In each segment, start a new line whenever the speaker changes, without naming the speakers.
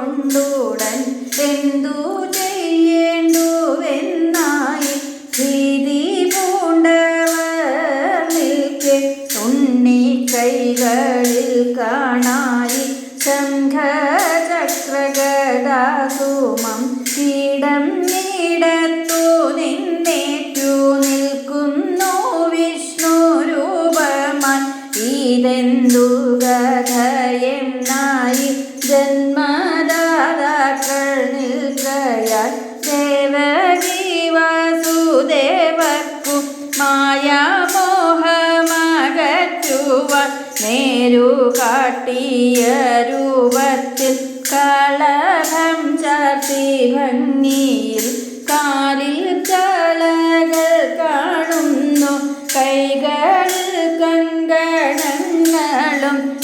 കൊണ്ടുടൻ എന്തു ചെയ്യേണ്ടുവെന്നായി ഭീതി പൂണ്ടവർ നിൽക്കെ ഉണ്ണി കൈകളിൽ കാണായി ശംഖചക്രഗദാസുമം കീടം ജന്മദാതാക്കൾ നിൽക്കയാൽ ദേവകി വാസുദേവർക്കു മായാമോഹമകറ്റുവാൻ നേരു കാട്ടിയ രൂപത്തിൽ കളഭം ചാർത്തി ഭംഗിയിൽ കാലിൽ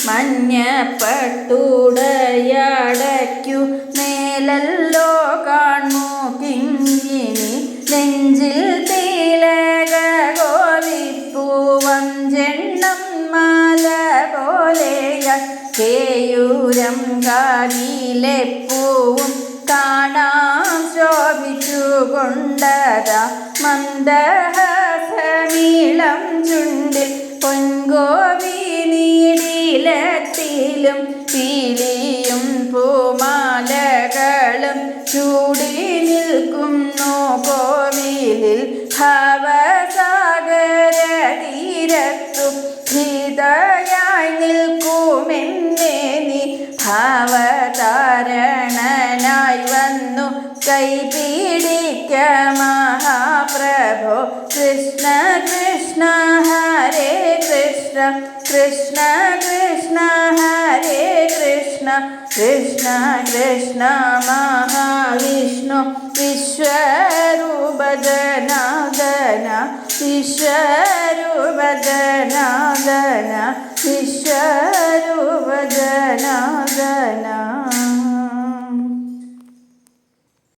മഞ്ഞപ്പട്ടുടയടയ്ക്കു മേലല്ലോ കാണു കിങ്ങിനി നെഞ്ചിൽ തീലക ഗോവിപ്പൂവം ജെണ്ണം മാല പോലെയ കേയൂരം കാലിലെ പൂവും കാണാം ശോഭിച്ചു കൊണ്ടതാ മന്ദഹസമീളം ചുണ്ടിൽ ചൂടി നിൽക്കുന്നു കോവിലിൽ ഭവസാഗര തീരത്തു ഹിതയായി നിൽക്കുമെന്നേ നീ ഭാവതാരണനായി വന്നു. കൈ പീഡിക്ക മഹാപ്രഭോ കൃഷ്ണ കൃഷ്ണ ഹരേ കൃഷ്ണ കൃഷ്ണ കൃഷ്ണ ഹരേ കൃഷ്ണ കൃഷ്ണ കൃഷ്ണ മഹാവിഷ്ണു വിശ്വരൂപജനാദന വിശ്വരൂപജനാദന വിശ്വരൂപജനാദന